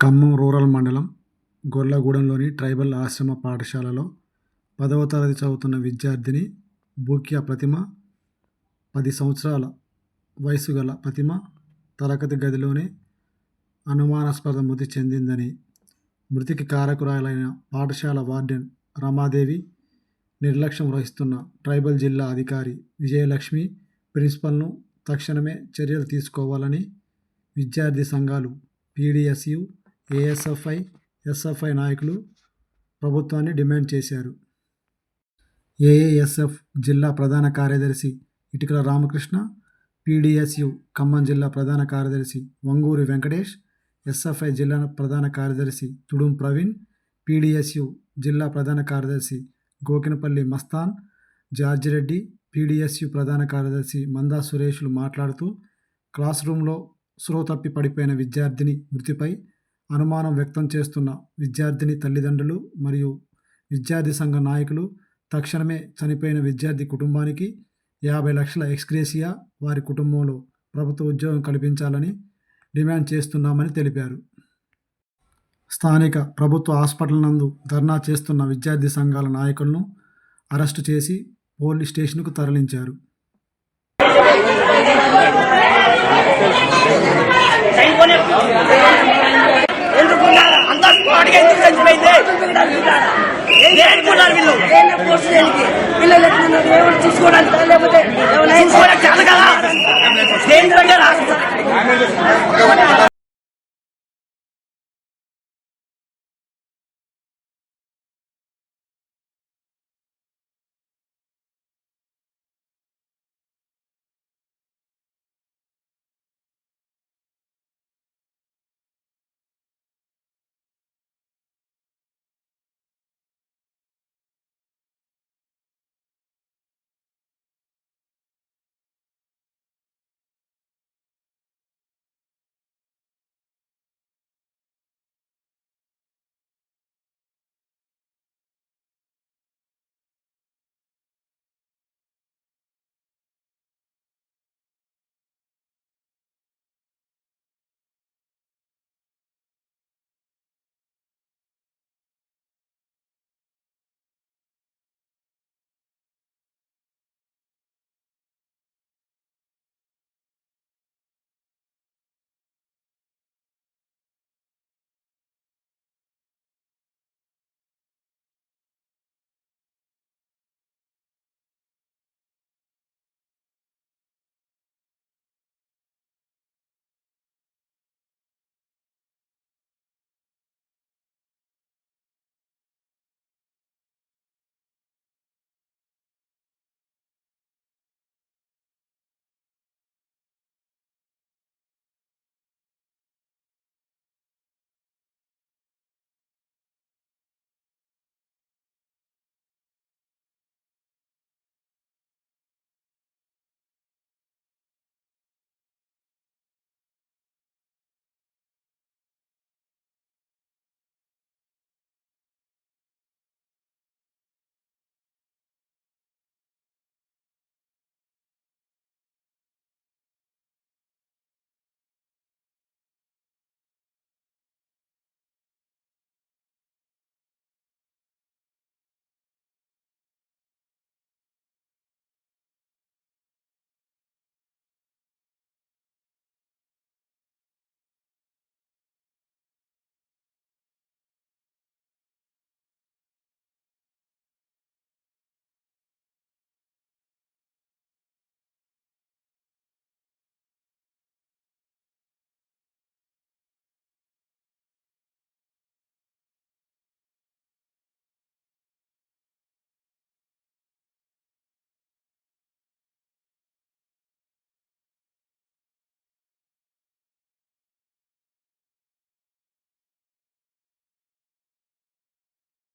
Khammam rural మండలం గొల్లగూడెంలోని tribal ఆశ్రమ పాఠశాలలో పదవ తరగతి చదువుతున్న విద్యార్థిని బూక్యా ప్రతిమ పది సంవత్సరాల వయసు గల ప్రతిమ తరగతి గదిలోనే అనుమానాస్పద మృతి చెందిందని మృతికి కారకురాలైన పాఠశాల వార్డెన్ రమాదేవి నిర్లక్ష్యం వహిస్తున్న ట్రైబల్ జిల్లా అధికారి విజయలక్ష్మి ప్రిన్సిపల్ను తక్షణమే చర్యలు తీసుకోవాలని విద్యార్థి సంఘాలు పీడిఎస్యు ఏఎస్ఎఫ్ఐ ఎస్ఎఫ్ఐ నాయకులు ప్రభుత్వాన్ని డిమాండ్ చేశారు. ఏఏఎస్ఎఫ్ జిల్లా ప్రధాన కార్యదర్శి ఇటుకల రామకృష్ణ పీడిఎస్యు ఖమ్మం జిల్లా ప్రధాన కార్యదర్శి వంగూరి వెంకటేష్ ఎస్ఎఫ్ఐ జిల్లా ప్రధాన కార్యదర్శి తుడుం ప్రవీణ్ పీడిఎస్యు జిల్లా ప్రధాన కార్యదర్శి గోకినపల్లి మస్తాన్ జార్జిరెడ్డి పీడిఎస్యు ప్రధాన కార్యదర్శి మందా సురేష్లు మాట్లాడుతూ క్లాస్ రూమ్లో స్రో తప్పి పడిపోయిన విద్యార్థిని మృతిపై అనుమానం వ్యక్తం చేస్తున్న విద్యార్థిని తల్లిదండ్రులు మరియు విద్యార్థి సంఘ నాయకులు తక్షణమే చనిపోయిన విద్యార్థి కుటుంబానికి యాభై లక్షల ఎక్స్గ్రేసియా వారి కుటుంబంలో ప్రభుత్వ ఉద్యోగం కల్పించాలని డిమాండ్ చేస్తున్నామని తెలిపారు. స్థానిక ప్రభుత్వ హాస్పిటల్ నందు ధర్నా చేస్తున్న విద్యార్థి సంఘాల నాయకులను అరెస్టు చేసి పోలీస్ స్టేషన్కు తరలించారు. వీళ్ళు పిల్లలు ఎట్లున్నారు ఎవరు చూసుకోవడానికి లేకపోతే చూసుకోవడానికి కదా కేంద్రంగా రాష్ట్ర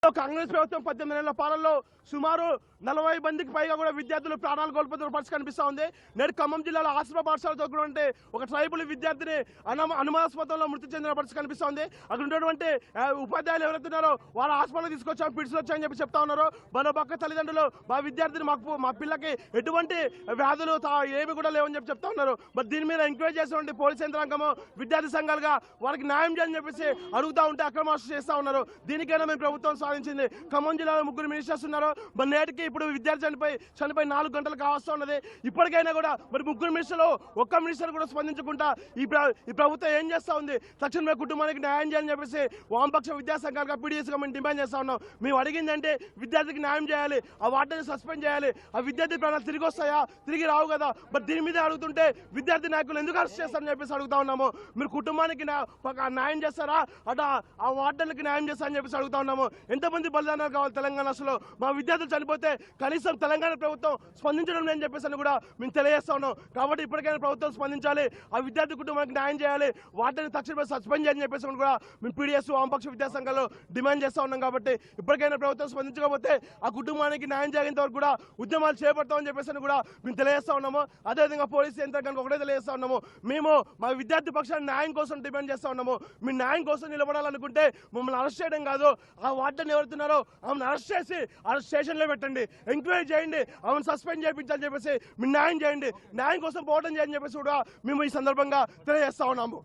కాంగ్రెస్ ప్రభుత్వం పద్దెనిమిది నెలల పాలనలో సుమారు నలభై మందికి పైగా కూడా విద్యార్థులు ప్రాణాలు కోల్పోతున్న పరిస్థితి కనిపిస్తూ ఉంది. నేడు ఖమ్మం జిల్లాలో ఆశ్రమ పాఠశాలతో ఉన్నటువంటి ఒక ట్రైబుల్ విద్యార్థిని అను అనుమానాస్పదంలో మృతి చెందిన పరిస్థితి కనిపిస్తూ ఉంది. అక్కడ ఉన్నటువంటి ఉపాధ్యాయులు ఎవరైతే ఉన్నారో వాళ్ళ హాస్పిటల్ తీసుకొచ్చాము పిడిచి వచ్చాయని చెప్పి చెప్తా ఉన్నారు. మన పక్క తల్లిదండ్రులు మా విద్యార్థిని మాకు మా పిల్లకి ఎటువంటి వ్యాధులు తా- ఏమి కూడా లేవని చెప్పి చెప్తా ఉన్నారు. మరి దీని మీద ఎంక్వైరీ చేసినటువంటి పోలీస్ యంత్రాంగము విద్యార్థి సంఘాలుగా వారికి న్యాయం చేయాలని చెప్పేసి అడుగుతా ఉంటే అక్రమాలు చేస్తా ఉన్నారు. దీనికైనా మేము ప్రభుత్వం సాధించింది. ఖమ్మం జిల్లాలో ముగ్గురు మినిస్టర్స్ ఉన్నారు. మరి నేటికి ఇప్పుడు విద్యార్థి చనిపోయి చనిపోయి నాలుగు గంటలు కావస్తా ఉన్నది. ఇప్పటికైనా కూడా మరి ముగ్గురు మినిస్టర్లు ఒక్క మినిస్టర్ కూడా స్పందించకుండా ఈ ఈ ప్రభుత్వం ఏం చేస్తా ఉంది? తక్షణమే కుటుంబానికి న్యాయం చేయాలని చెప్పేసి వామపక్ష విద్యాసంఘాలుగా పీడిఎస్గా మేము డిమాండ్ చేస్తా ఉన్నాం. మేము అడిగిందంటే విద్యార్థికి న్యాయం చేయాలి ఆ వాటిని సస్పెండ్ చేయాలి ఆ విద్యార్థి ప్రాణాలు తిరిగి వస్తాయా? తిరిగి రావు కదా. బట్ దీని మీద అడుగుతుంటే విద్యార్థి నాయకులు ఎందుకు అరెస్ట్ చేస్తారని చెప్పేసి అడుగుతా ఉన్నాము. మీరు కుటుంబానికి ఒక న్యాయం చేస్తారా? అట ఆ వార్డన్లకి న్యాయం చేస్తారని చెప్పేసి అడుగుతా ఉన్నాము. ఎంతమంది బలిదానాలు కావాలి తెలంగాణ అసలు మా విద్యార్థులు చనిపోతే కనీసం తెలంగాణ ప్రభుత్వం స్పందించడం లేని చెప్పేసి కూడా మేము తెలియజేస్తా ఉన్నాం. కాబట్టి ఇప్పటికైనా ప్రభుత్వం స్పందించాలి ఆ విద్యార్థి కుటుంబానికి న్యాయం చేయాలి వాటిని తక్షణమే సస్పెండ్ చేయాలని చెప్పేసి కూడా మేము పీడిఎస్ వామపక్ష విద్యాసంఘాలు డిమాండ్ చేస్తా ఉన్నాం. కాబట్టి ఇప్పటికైనా ప్రభుత్వం స్పందించకపోతే ఆ కుటుంబానికి న్యాయం జరిగేంత వరకు కూడా ఉద్యమాలు చేపడతామని చెప్పేసి అని కూడా మేము తెలియజేస్తా ఉన్నాము. అదేవిధంగా పోలీసు యంత్రాంగానికి ఒకటే తెలియజేస్తా ఉన్నాము. మేము మా విద్యార్థి పక్షాన్ని న్యాయం కోసం డిమాండ్ చేస్తా ఉన్నాము. మీ న్యాయం కోసం నిలబడాలనుకుంటే మమ్మల్ని అరెస్ట్ చేయడం కాదు. ఆ వార్డెన్ ఎవరుతున్నారో ఆమెను అరెస్ట్ చేసి అరెస్ట్ స్టేషన్లో పెట్టండి. ఎంక్వైరీ చేయండి. ఆమెను సస్పెండ్ చేయించాలని చెప్పేసి మీరు న్యాయం చేయండి. న్యాయం కోసం పోవడం చేయని చెప్పేసి కూడా మేము ఈ సందర్భంగా తెలియజేస్తా ఉన్నాము.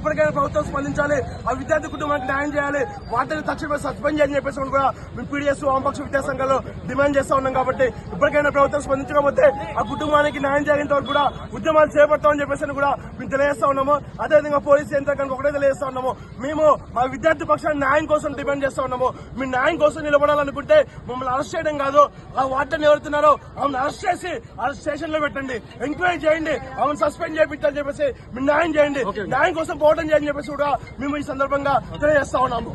ఇప్పటికైనా ప్రభుత్వం స్పందించాలి ఆ విద్యార్థి కుటుంబానికి న్యాయం చేయాలి వాటిని తక్షణమే సస్పెండ్ చేయని చెప్పేసి కూడా మేము పీడిఎస్ వామపక్ష విద్యా సంఘాలు డిమాండ్ చేస్తా ఉన్నాం కాబట్టి ఇప్పటికైనా ప్రభుత్వం స్పందించకపోతే ఆ కుటుంబానికి న్యాయం చేయేంత వరకు కూడా ఉద్యమాలు చేపడతామని చెప్పేసి కూడా మేము తెలియజేస్తా ఉన్నాము. అదేవిధంగా పోలీసు యంత్రాంగానికి ఒకటే తెలియజేస్తా ఉన్నాము. మేము మా విద్యార్థి పక్షాన్ని న్యాయం కోసం డిమాండ్ చేస్తా ఉన్నాము. మీ న్యాయం కోసం నిలబడాలనుకుంటే మమ్మల్ని అరెస్ట్ చేయడం కాదు. ఆ వార్డెన్ ఎవరుతున్నారో ఆమెను అరెస్ట్ చేసి ఆ స్టేషన్లో పెట్టండి. ఎంక్వైరీ చేయండి. ఆమెను సస్పెండ్ చేయించాలని చెప్పేసి మీరు న్యాయం చేయండి. న్యాయం కోసం పోవడం చేయని చెప్పేసి కూడా మేము ఈ సందర్భంగా తెలియజేస్తా ఉన్నాము.